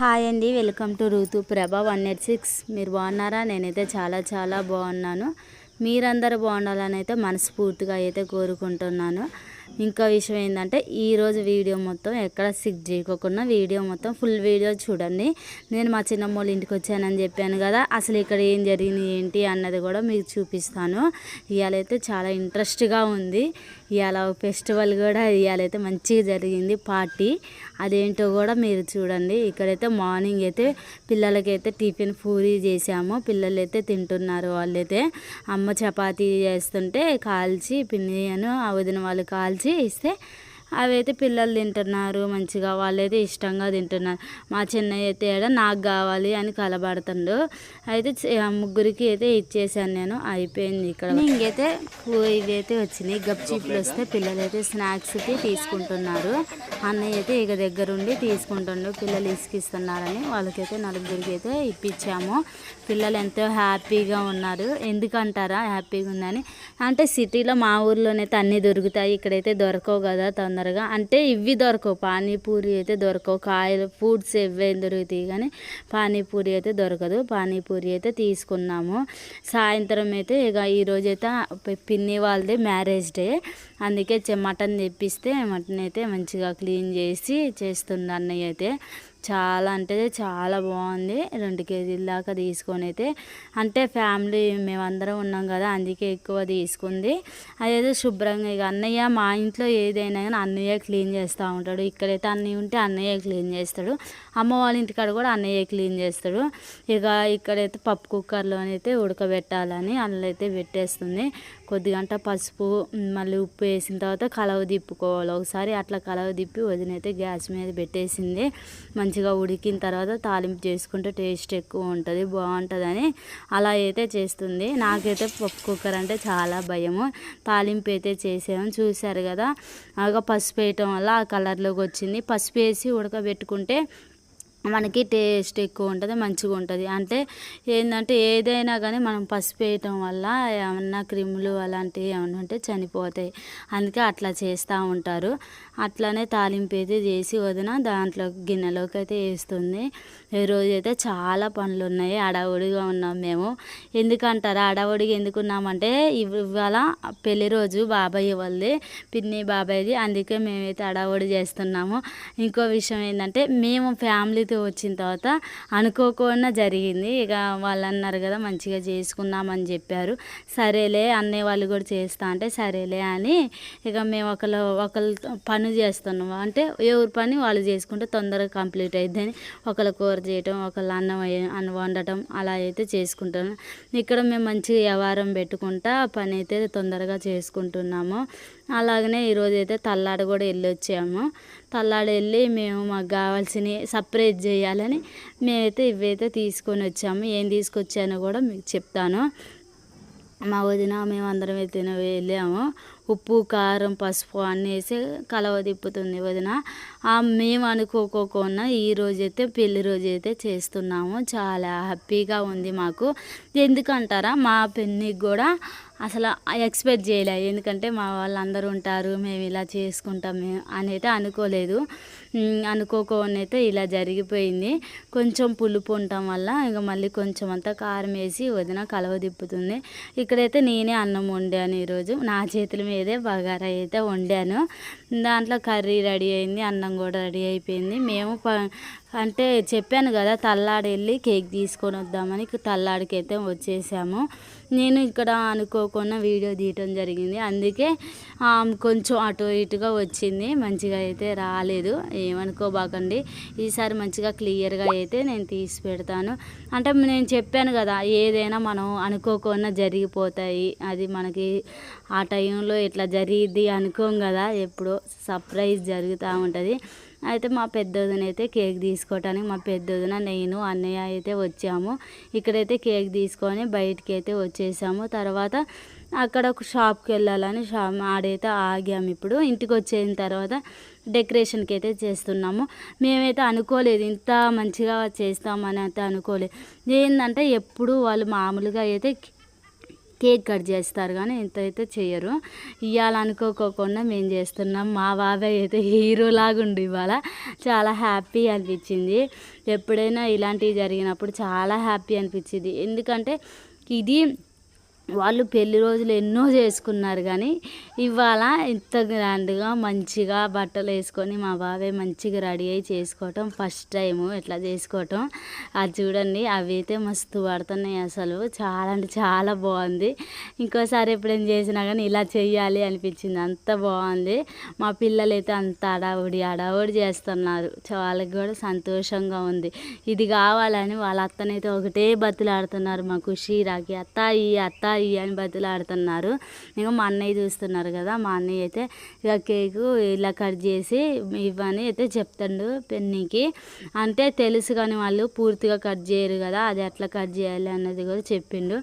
Hi అండి welcome to ఋతు ప్రభా వన్ ఎయిట్ సిక్స్. మీరు బాగున్నారా? నేనైతే చాలా చాలా బాగున్నాను. మీరందరూ బాగుండాలని అయితే మనస్ఫూర్తిగా అయితే కోరుకుంటున్నాను. ఇంకా విషయం ఏంటంటే ఈరోజు వీడియో మొత్తం ఎక్కడ సిక్ చేయకోకుండా వీడియో మొత్తం ఫుల్ వీడియో చూడండి. నేను మా చిన్నమ్మోళ్ళ ఇంటికి వచ్చానని చెప్పాను కదా అసలు ఇక్కడ ఏం జరిగింది ఏంటి అన్నది కూడా మీకు చూపిస్తాను. ఇవాళైతే చాలా ఇంట్రెస్ట్గా ఉంది. ఇవాళ ఫెస్టివల్ కూడా ఇవాళైతే మంచిగా జరిగింది పార్టీ అదేంటో కూడా మీరు చూడండి. ఇక్కడైతే మార్నింగ్ అయితే పిల్లలకైతే టిఫిన్ పూరి చేసాము. పిల్లలు అయితే తింటున్నారు వాళ్ళైతే. అమ్మ చపాతీ చేస్తుంటే కాల్చి పిన్నియను ఆ వదిన వాళ్ళు కాల్చి ఇస్తే అవి అవైతే పిల్లలు తింటున్నారు మంచిగా వాళ్ళైతే ఇష్టంగా తింటున్నారు. మా చిన్నయ్య అయితే ఏడ నాకు కావాలి అని కలబడుతుండు. అయితే ముగ్గురికి అయితే ఇచ్చేసాను నేను అయిపోయింది ఇక్కడ. ఇంకైతే ఇవైతే వచ్చినాయి. గప్చీపులు వస్తే పిల్లలు అయితే స్నాక్స్కి తీసుకుంటున్నారు. అన్నయ్య అయితే ఇక దగ్గరుండి తీసుకుంటుండు. పిల్లలు ఇసుకిస్తున్నారని వాళ్ళకైతే నలుగురికి అయితే ఇప్పించాము. పిల్లలు ఎంతో హ్యాపీగా ఉన్నారు. ఎందుకంటారా? హ్యాపీగా ఉందని. అంటే సిటీలో మా ఊర్లోనైతే అన్నీ దొరుకుతాయి. ఇక్కడైతే దొరకవు కదా తొందరగా అంటే ఇవి దొరకవు. పానీపూరి అయితే దొరకవు. కాయలు ఫ్రూట్స్ ఇవేం దొరుకుతాయి కానీ పానీపూరి అయితే దొరకదు. పానీపూరి అయితే తీసుకున్నాము. సాయంత్రం అయితే ఇక ఈరోజు అయితే పిన్ని వాళ్ళది మ్యారేజ్ డే. అందుకే మటన్ తెప్పిస్తే మటన్ అయితే మంచిగా క్లీన్ చేసి చేస్తుంది అన్నయ్య అయితే. చాలా అంటే చాలా బాగుంది. రెండు కేజీల దాకా తీసుకొని అయితే అంటే ఫ్యామిలీ మేమందరం ఉన్నాం కదా అందుకే ఎక్కువ తీసుకుంది. అదేదో శుభ్రంగా ఇక అన్నయ్య మా ఇంట్లో ఏదైనా కానీ అన్నయ్య క్లీన్ చేస్తూ ఉంటాడు. ఇక్కడైతే అన్నయ్య ఉంటే అన్నయ్య క్లీన్ చేస్తాడు. అమ్మ వాళ్ళ ఇంటికాడ కూడా అన్నయ్య క్లీన్ చేస్తాడు. ఇక ఇక్కడైతే పప్పు కుక్కర్లోనైతే ఉడకబెట్టాలని అందులో అయితే పెట్టేస్తుంది. కొద్దిగంట పసుపు మళ్ళీ ఉప్పు వేసిన తర్వాత కలవ తిప్పుకోవాలి. ఒకసారి అట్లా కలవ తిప్పి వదినైతే గ్యాస్ మీద పెట్టేసింది. మంచిగా ఉడికిన తర్వాత తాలింపు చేసుకుంటే టేస్ట్ ఎక్కువ ఉంటుంది బాగుంటుందని అలా అయితే చేస్తుంది. నాకైతే పప్పు కుక్కర్ అంటే చాలా భయము. తాలింపు అయితే చేసాము చూశారు కదా. బాగా పసుపు వేయటం వల్ల ఆ కలర్లోకి వచ్చింది. పసుపు వేసి ఉడకబెట్టుకుంటే మనకి టేస్ట్ ఎక్కువ ఉంటుంది మంచిగా ఉంటుంది. అంటే ఏంటంటే ఏదైనా కానీ మనం పసుపు వేయటం వల్ల ఏమన్నా క్రిములు అలాంటివి ఏమన్నా ఉంటే చనిపోతాయి. అందుకే అట్లా చేస్తూ ఉంటారు. అట్లానే తాలింపు అయితే చేసి వదిన దాంట్లో గిన్నెలోకి అయితే వేస్తుంది. ఈ రోజు అయితే చాలా పనులు ఉన్నాయి. అడవుడిగా ఉన్నాం మేము. ఎందుకంటారా? అడవుడిగా ఎందుకున్నామంటే ఇవాళ పెళ్ళి రోజు బాబాయ్ వాళ్ళది పిన్ని బాబాయ్ది. అందుకే మేమైతే అడవుడి చేస్తున్నాము. ఇంకో విషయం ఏంటంటే మేము ఫ్యామిలీ ఫ్యామిలీతో వచ్చిన తర్వాత అనుకోకుండా జరిగింది. ఇక వాళ్ళు అన్నారు కదా మంచిగా చేసుకుందామని చెప్పారు. సరేలే అన్నయ్య వాళ్ళు కూడా చేస్తా అంటే సరేలే అని ఇక మేము ఒకళ్ళు ఒకళ్ళు పని చేస్తున్నాము అంటే ఎవరి పని వాళ్ళు చేసుకుంటే తొందరగా కంప్లీట్ అయిద్దని ఒకళ్ళ కూర చేయటం ఒకళ్ళు అన్నం అన్నం వండటం అలా అయితే చేసుకుంటాం ఇక్కడ మేము మంచిగా వ్యవహారం పెట్టుకుంటా పని అయితే తొందరగా చేసుకుంటున్నాము. అలాగనే ఈరోజు అయితే తల్లాడ కూడా వెళ్ళొచ్చాము తల్లాడ వెళ్ళి మేము మాకు కావాల్సినవి సపరేట్ చేయాలని మేమైతే ఇవైతే తీసుకొని వచ్చాము ఏం తీసుకొచ్చానో కూడా మీకు చెప్తాను. మా వదిన మేము అందరం అయితే వెళ్ళాము. ఉప్పు కారం పసుపు అన్నీ వేసి కలవ తిప్పుతుంది వదిన. మేము అనుకోకోకుండా ఈ రోజైతే పెళ్ళి రోజు అయితే చేస్తున్నాము. చాలా హ్యాపీగా ఉంది మాకు. ఎందుకంటారా మా పెళ్ళికి కూడా అసలు ఎక్స్పెక్ట్ చేయలే. ఎందుకంటే మా వాళ్ళందరూ ఉంటారు మేము ఇలా చేసుకుంటాం మేము అని అయితే అనుకోలేదు. అనుకోకుండా అయితే ఇలా జరిగిపోయింది. కొంచెం పులుపు ఉండటం వల్ల ఇంకా మళ్ళీ కొంచెం అంతా కారం వేసి వదిన కలవ తిప్పుతుంది. ఇక్కడైతే నేనే అన్నం వండాను ఈరోజు. నా చేతుల మీదే బగారా అయితే వండాను. దాంట్లో కర్రీ రెడీ అయింది అన్నం కూడా రెడీ అయిపోయింది. మేము ప- అంటే చెప్పాను కదా తల్లాడు వెళ్ళి కేక్ తీసుకొని వద్దామని తల్లాడికి అయితే వచ్చేసాము. నేను ఇక్కడ అనుకోకుండా వీడియో తీయటం జరిగింది. అందుకే కొంచెం అటు ఇటుగా వచ్చింది. మంచిగా అయితే రాలేదు. ఏమనుకోబాకండి. ఈసారి మంచిగా క్లియర్గా అయితే నేను తీసి పెడతాను. అంటే నేను చెప్పాను కదా ఏదైనా మనం అనుకోకుండా జరిగిపోతాయి. అది మనకి ఆ టైంలో ఇట్లా జరిగిద్ది అనుకోం కదా ఎప్పుడో సర్ప్రైజ్ జరుగుతూ ఉంటుంది. అయితే మా పెద్దోదన అయితే కేక్ తీసుకోవటానికి మా పెద్దోదన నేను అన్నయ్య అయితే వచ్చాము. ఇక్కడైతే కేక్ తీసుకొని బయటికి అయితే వచ్చేసాము. తర్వాత అక్కడ ఒక షాప్కి వెళ్ళాలని షాప్ ఆడైతే ఆగాము ఇప్పుడు. ఇంటికి వచ్చిన తర్వాత డెకరేషన్కి అయితే చేస్తున్నాము. మేమైతే అనుకోలేదు ఇంత మంచిగా చేస్తామని అయితే అనుకోలేదు. ఏంటంటే ఎప్పుడు వాళ్ళు మామూలుగా అయితే కేక్ కట్ చేస్తారు కానీ ఇంత అయితే చేయరు ఇవ్వాలనుకోకోకుండా మేము చేస్తున్నాం. మా బాబాయ్ అయితే హీరోలాగా ఇవాళ. చాలా హ్యాపీ అనిపించింది. ఎప్పుడైనా ఇలాంటివి జరిగినప్పుడు చాలా హ్యాపీ అనిపించింది. ఎందుకంటే ఇది వాళ్ళు పెళ్ళి రోజులు ఎన్నో చేసుకున్నారు కానీ ఇవాళ ఇంత గ్రాండ్గా మంచిగా బట్టలు వేసుకొని మా బాబాయ్ మంచిగా రెడీ అయ్యి చేసుకోవటం ఫస్ట్ టైము ఇట్లా చేసుకోవటం. అది చూడండి అవి అయితే మస్తు పడుతున్నాయి అసలు. చాలా అంటే చాలా బాగుంది. ఇంకోసారి ఎప్పుడైనా చేసినా కానీ ఇలా చేయాలి అనిపించింది. అంత బాగుంది. మా పిల్లలు అయితే అంత అడావుడి అడావుడి చేస్తున్నారు. వాళ్ళకి కూడా సంతోషంగా ఉంది. ఇది కావాలని వాళ్ళ అత్తనైతే ఒకటే బతులాడుతున్నారు. మా ఖుషి రాకి అత్త ఈ అత్త ఈ అని బతులాడుతున్నారు. ఇంకా మా అన్నయ్య చూస్తున్నారు కదా మా అన్నయ్య అయితే ఇక కేకు ఇలా కట్ చేసి ఇవ్వని అయితే చెప్తాడు పెన్నీకి. అంటే తెలుసు కానీ వాళ్ళు పూర్తిగా కట్ చేయరు కదా అది ఎట్లా కట్ చేయాలి అన్నది కూడా చెప్పిండు.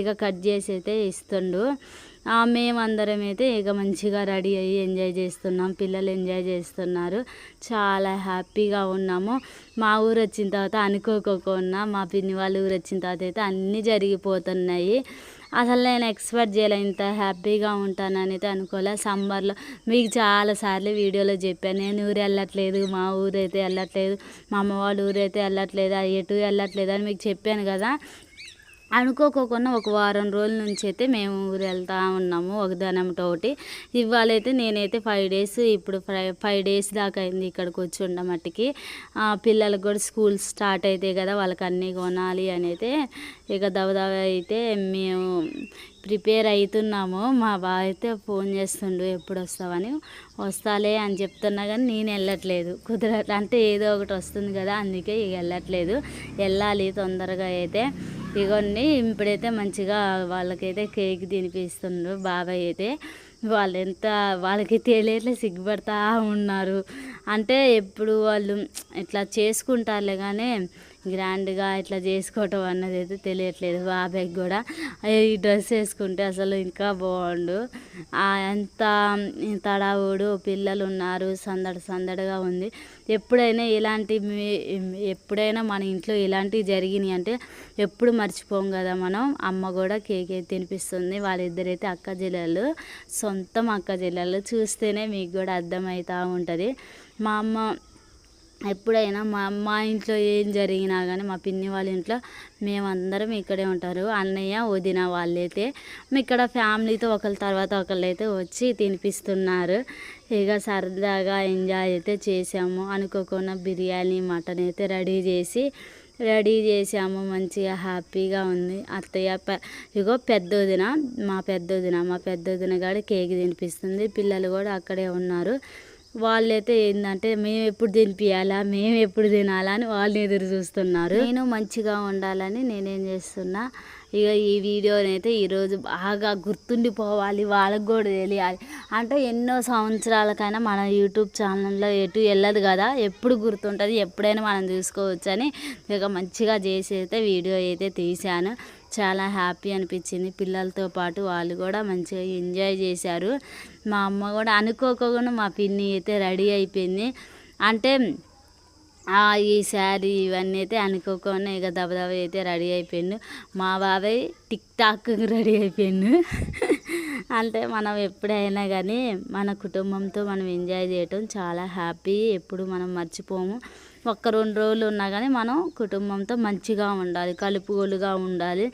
ఇక కట్ చేసి అయితే ఇస్తుండు. మేమందరం అయితే ఇక మంచిగా రెడీ అయ్యి ఎంజాయ్ చేస్తున్నాం. పిల్లలు ఎంజాయ్ చేస్తున్నారు. చాలా హ్యాపీగా ఉన్నాము. మా ఊరు వచ్చిన తర్వాత అనుకోకోకుండా మా పిన్ని వాళ్ళ ఊరు వచ్చిన తర్వాత అయితే అన్నీ జరిగిపోతున్నాయి. అసలు నేను ఎక్స్పెక్ట్ చేయలే ఇంత హ్యాపీగా ఉంటానని అయితే అనుకోలే. సమ్మర్లో మీకు చాలాసార్లు వీడియోలో చెప్పాను. నేను ఊరు వెళ్ళట్లేదు మా ఊరు అయితే వెళ్ళట్లేదు మా అమ్మ వాళ్ళ ఊరు అయితే వెళ్ళట్లేదు ఎటు వెళ్ళట్లేదు అని మీకు చెప్పాను కదా. అనుకోకోకుండా ఒక వారం రోజుల నుంచి అయితే మేము ఊరు వెళ్తా ఉన్నాము ఒక ఒకటి ఇవాళైతే నేనైతే ఫైవ్ డేస్ ఇప్పుడు ఫైవ్ ఫైవ్ డేస్ దాకా అయింది ఇక్కడికి వచ్చి ఉండమట్టుకి మట్టికి పిల్లలకు కూడా స్కూల్ స్టార్ట్ అయితే కదా వాళ్ళకి అన్నీ కొనాలి అని అయితే ఇక దవదవ అయితే మేము ప్రిపేర్ అవుతున్నాము మా బావ అయితే ఫోన్ చేస్తుండు ఎప్పుడు వస్తావని? వస్తాలే అని చెప్తున్నా కానీ నేను వెళ్ళట్లేదు. కుదరట్ అంటే ఏదో ఒకటి వస్తుంది కదా అందుకే ఇక వెళ్ళట్లేదు. వెళ్ళాలి తొందరగా అయితే. ఇవన్నీ ఇప్పుడైతే మంచిగా వాళ్ళకైతే కేక్ తినిపిస్తుండ్రు బాబాయ్ అయితే వాళ్ళు ఎంత వాళ్ళకి తెలియట్లే సిగ్గుపడతా ఉన్నారు. అంటే ఎప్పుడు వాళ్ళు ఇట్లా చేసుకుంటారులే కానీ గ్రాండ్గా ఇట్లా చేసుకోవటం అన్నది అయితే తెలియట్లేదు బాబాయ్కి కూడా. ఈ డ్రెస్ వేసుకుంటే అసలు ఇంకా బాగుండు. ఎంత తడావుడు పిల్లలు ఉన్నారు సందడి సందడిగా ఉంది. ఎప్పుడైనా ఇలాంటి ఎప్పుడైనా మన ఇంట్లో ఇలాంటివి జరిగినాయి అంటే ఎప్పుడు మర్చిపోం కదా మనం. అమ్మ కూడా కేక్ అయితే తినిపిస్తుంది. వాళ్ళిద్దరైతే అక్క చెల్లెలు సొంతం అక్క చెల్లెలు చూస్తేనే మీకు కూడా అర్థమవుతూ ఉంటుంది. మా అమ్మ ఎప్పుడైనా మా మా ఇంట్లో ఏం జరిగినా కానీ మా పిన్ని వాళ్ళ ఇంట్లో మేమందరం ఇక్కడే ఉంటారు. అన్నయ్య వదిన వాళ్ళైతే ఇక్కడ ఫ్యామిలీతో ఒకరి తర్వాత ఒకళ్ళు అయితే వచ్చి తినిపిస్తున్నారు. ఇక సరదాగా ఎంజాయ్ అయితే చేసాము అనుకోకుండా బిర్యానీ మటన్ అయితే రెడీ చేసి రెడీ చేసాము మంచిగా హ్యాపీగా ఉంది. అత్తయ్య పె ఇగో పెద్దోదిన మా పెద్దోదిన మా పెద్దోదిన కాడ కేక్ తినిపిస్తుంది. పిల్లలు కూడా అక్కడే ఉన్నారు. వాళ్ళైతే ఏంటంటే మేము ఎప్పుడు తినిపించాలా మేము ఎప్పుడు తినాలా? అని వాళ్ళు ఎదురు చూస్తున్నారు. నేను మంచిగా ఉండాలని నేనేం చేస్తున్నా ఇక ఈ వీడియోనైతే ఈరోజు బాగా గుర్తుండిపోవాలి వాళ్ళకు కూడా తెలియాలి. అంటే ఎన్నో సంవత్సరాలకైనా మన యూట్యూబ్ ఛానల్లో ఎటు వెళ్ళదు కదా ఎప్పుడు గుర్తుంటుంది ఎప్పుడైనా మనం చూసుకోవచ్చు అని ఇక మంచిగా చేసి అయితే వీడియో అయితే తీశాను. చాలా హ్యాపీ అనిపించింది. పిల్లలతో పాటు వాళ్ళు కూడా మంచిగా ఎంజాయ్ చేశారు. మా అమ్మ కూడా అనుకోకుండా మా పిన్ని అయితే రెడీ అయిపోయింది. అంటే ఆ, ఈ శారీ ఇవన్నీ అయితే అనుకోకుండా ఇక దబదబ అయితే రెడీ అయిపోయిండు. మా బాబాయ్ టిక్ టాక్ రెడీ అయిపోయిండు. అంటే మనం ఎప్పుడైనా కానీ మన కుటుంబంతో మనం ఎంజాయ్ చేయటం చాలా హ్యాపీ. ఎప్పుడు మనం మర్చిపోము. ఒక్క రెండు రోజులు ఉన్నా కానీ మనం కుటుంబంతో మంచిగా ఉండాలి కలుపుగోలుగా ఉండాలి.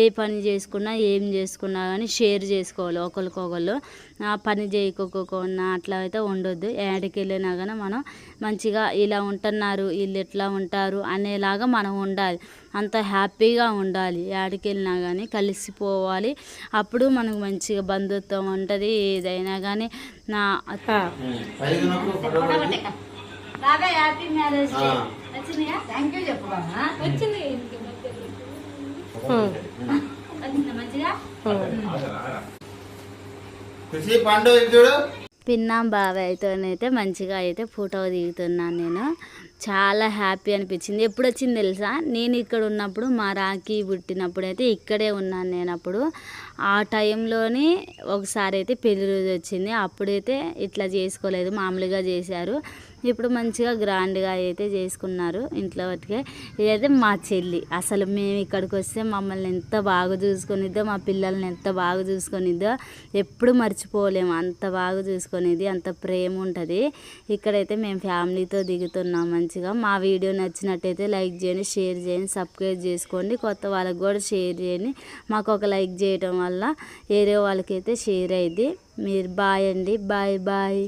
ఏ పని చేసుకున్నా ఏం చేసుకున్నా కానీ షేర్ చేసుకోవాలి. ఒకరికొకళ్ళు ఆ పని చేయకోకుండా అట్లా అయితే ఉండొద్దు. ఏడికి వెళ్ళినా కానీ మనం మంచిగా ఇలా ఉంటున్నారు వీళ్ళు ఎట్లా ఉంటారు అనేలాగా మనం ఉండాలి. అంత హ్యాపీగా ఉండాలి. ఏడికి వెళ్ళినా కానీ కలిసిపోవాలి. అప్పుడు మనకు మంచిగా బంధుత్వం ఉంటుంది. ఏదైనా కానీ నా బాబాయ్ హ్యాపీ మ్యారేజ్. వచ్చినాయా థ్యాంక్ యూ చెప్పు. బామ్మ. వచ్చింది. వచ్చిందా మంచిగా? ఖుషి పండు ఇది చూడు. పిన్నాం బాబాయ్తోనైతే మంచిగా అయితే ఫోటో దిగుతున్నాను నేను. చాలా హ్యాపీ అనిపించింది. ఎప్పుడు వచ్చింది తెలుసా? నేను ఇక్కడ ఉన్నప్పుడు మా రాఖీ పుట్టినప్పుడు అయితే ఇక్కడే ఉన్నాను నేను అప్పుడు. ఆ టైంలోని ఒకసారి అయితే పెళ్ళి రోజు వచ్చింది. అప్పుడైతే ఇట్లా చేసుకోలేదు మామూలుగా చేశారు. ఇప్పుడు మంచిగా గ్రాండ్గా అయితే చేసుకున్నారు ఇంట్లో వాటికే. ఇదైతే మా చెల్లి. అసలు మేము ఇక్కడికి వస్తే మమ్మల్ని ఎంత బాగా చూసుకునిద్దో మా పిల్లల్ని ఎంత బాగా చూసుకునిద్దో ఎప్పుడు మర్చిపోలేము. అంత బాగా చూసుకునేది అంత ప్రేమ ఉంటుంది. ఇక్కడైతే మేము ఫ్యామిలీతో దిగుతున్నాం మంచిగా. మా వీడియో నచ్చినట్టయితే లైక్ చేయండి షేర్ చేయండి సబ్స్క్రైబ్ చేసుకోండి. కొత్త వాళ్ళకి కూడా షేర్ చేయండి. మాకు ఒక లైక్ చేయడం వల్ల వేరే వాళ్ళకైతే షేర్ అయ్యింది మీరు బాయ్ అండి. Bye bye.